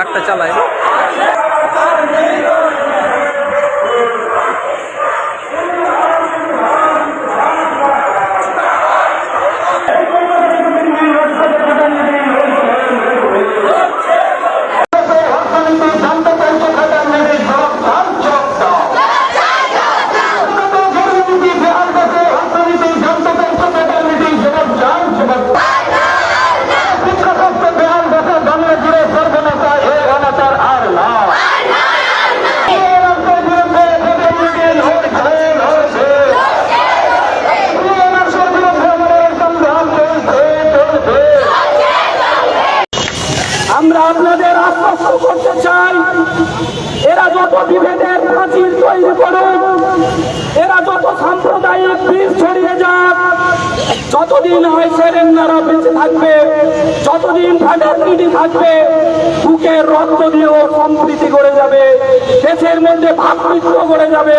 একটু চালায় যতদিন হয় সেরেন্দারা বেঁচে থাকবে, যতদিন ফ্যাটার্নিটি থাকবে বুকের রক্ত দিয়েও সম্প্রীতি করে যাবে, দেশের মধ্যে ভাতৃত্ব করে যাবে,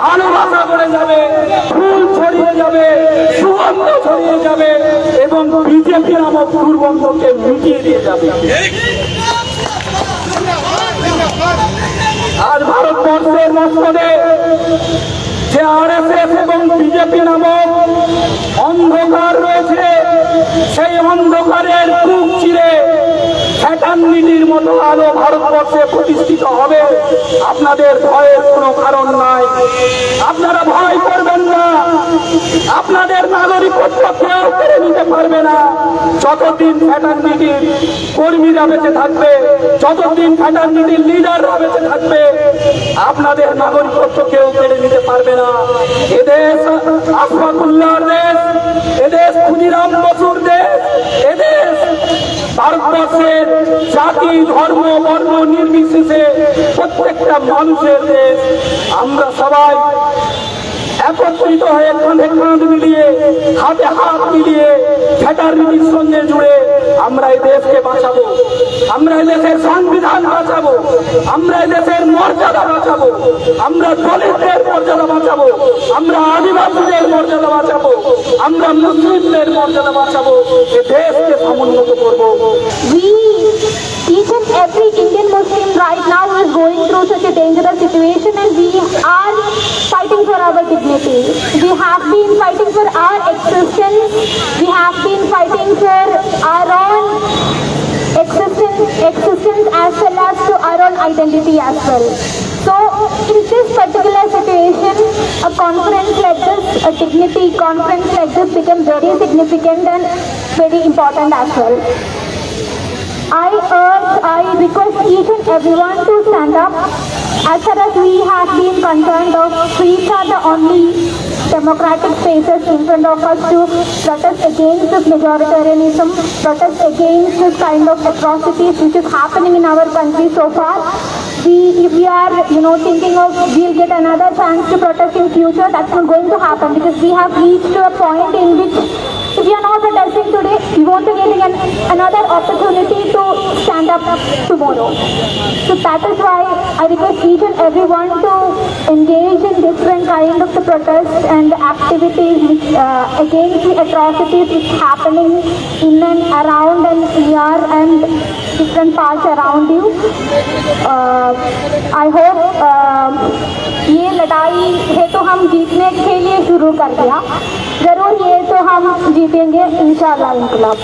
ভালোবাসা করে যাবে ফুল ছড়িয়ে যাবে, সুগন্ধ ছড়িয়ে যাবে এবং বিজেপি নামক দুর্গন্ধকে মিটিয়ে দিয়ে যাবে। আজ ভারতবর্ষের মসনদে যে আরএসএস এবং বিজেপি নামক অন্ধকার রয়েছে, সেই অন্ধকারের বুক চিরে ফ্যাটার্নিটির মতো আলো ভারতবর্ষে প্রতিষ্ঠিত হবে, আপনাদের ভয়ের কোনো কারণ নাই। আপনারা ভয় করবেন না। আপনাদের নাগরিকত্ব কেউ কেড়ে নিতে পারবে না। যতদিন ফ্যাটার্নিটির কর্মীরা বেঁচে থাকবে, যতদিন ফ্যাটার্নিটির লিডাররা বেঁচে থাকবে, আপনাদের নাগরিকত্ব কেউ কেড়ে নিতে পারবে না। এদেশ আশফাকুল্লাহর দেশ, এদেশ ক্ষুদিরাম বসুর দেশ, এদেশ ভারতবর্ষের জাতি, ধর্ম, বর্ণ নির্বিশেষে প্রত্যেকটা মানুষের দেশ। আমরা সবাই একত্রিত হয়ে কাঁধে কাঁধ মিলিয়ে হাতে হাত মিলিয়ে ফেটার সঙ্গে জুড়ে আমরা এই দেশকে বাঁচাবো আমরা এই দেশের সংবিধান বাঁচাবো আমরা এই দেশের মর্যাদা বাঁচাবো আমরা দলিতদের মর্যাদা বাঁচাবো আমরা আদিবাসীদের মর্যাদা বাঁচাবো আমরা মুসলিমদের মর্যাদা বাঁচাবো এ দেশকে সমুন্নত করব each and every Indian Muslim right now is going through such a dangerous situation and we are fighting for our dignity. We have been fighting for our existence. We have been fighting for our existence, as well as to our own identity as well. So in this particular situation, a conference like this, a dignity conference like this becomes very significant and very important as well. I urge, I request each and everyone to stand up. As far as we have been concerned of, streets are the only democratic spaces in front of us to protest against this majoritarianism, protest against this kind of atrocities which is happening in our country so far. We, if we are, you know, thinking of we'll get another chance to protest in future, that's not going to happen because we have reached to a point in which if we are not protesting today, we won't be getting an, another opportunity to stand up tomorrow. So that is why I request each and everyone to engage in different kind of the protests and activities which, uh, against the atrocities which happening in and around and near and different parts around you. Uh, I hope uh, ये लड़ाई है तो हम जीतने के लिए शुरू कर दिया ज़रूर ये तो हम जीतेंगे इंशाल्लाह इनकलाब